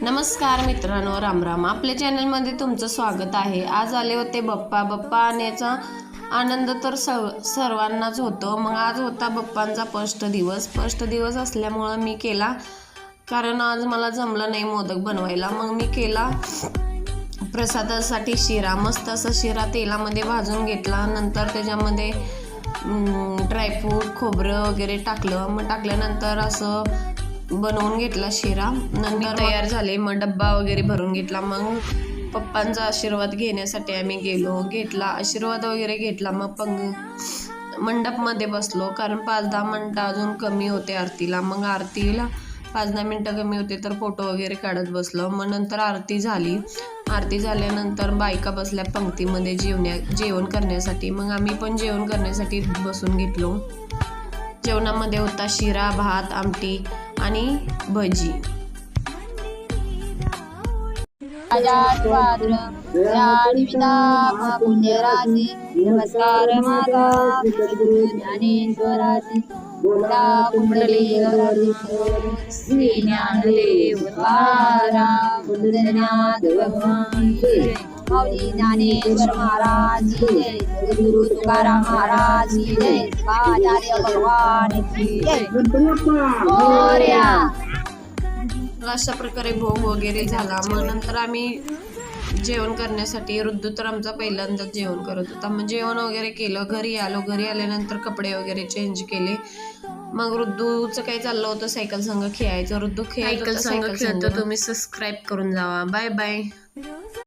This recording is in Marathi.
नमस्कार मित्रांनो रामराम आपल्या चॅनलमध्ये तुमचं स्वागत आहे. आज आले होते बप्पा. बप्पा आणण्याचा आनंद तर सर्व सर्वांनाच होतो. मग आज होता बप्पांचा फर्स्ट दिवस. फर्स्ट दिवस असल्यामुळं मी केला कारण आज मला जमलं नाही मोदक बनवायला. मग मी केला प्रसादासाठी शिरा. मस्त असा शिरा तेलामध्ये भाजून घेतला. नंतर त्याच्यामध्ये ड्रायफ्रूट खोबरं वगैरे टाकलं. मग टाकल्यानंतर असं बनवून घेतला शिरा. नंतर तयार झाले. मग डब्बा वगैरे भरून घेतला. मग पप्पांचा आशीर्वाद घेण्यासाठी आम्ही गेलो. घेतला. आशीर्वाद वगैरे घेतला. मग पंग मंडपमध्ये बसलो. कारण पाच दहा मिनटं अजून कमी होते आरतीला. मग आरतीला पाच दहा मिनटं कमी होते तर फोटो वगैरे काढत बसलो. मग नंतर आरती झाली. आरती झाल्यानंतर बायका बसल्या पंक्तीमध्ये जेवण्या जेवण करण्यासाठी. मग आम्ही पण जेवण करण्यासाठी बसून घेतलो. जेवणामध्ये होता शिरा भात आमटी आणि भजी. राजाद्वाद्र ज्ञानिविदा पुण्यराजी नमस्कार माता सद्गुरु कुंडली श्री ज्ञानदेव भगवान माऊली ज्ञानेश्वर महाराज की जय सद्गुरु तुकाराम महाराज की जय आचार्य भगवान की जय मोरया. अशा प्रकारे भोग वगैरे झाला. मग नंतर आम्ही जेवण करण्यासाठी रुद्दू तर आमचा पहिल्यांदाच जेवण करत होता. मग जेवण वगैरे केलं घरी आलो. घरी आल्यानंतर कपडे वगैरे चेंज केले. मग रुद्दूचं काय चाललं होतं सायकल संघ खेळायचं. रुद्दू खेळायचं सायकल संघ तुम्ही सबस्क्राईब करून जावा. Bye bye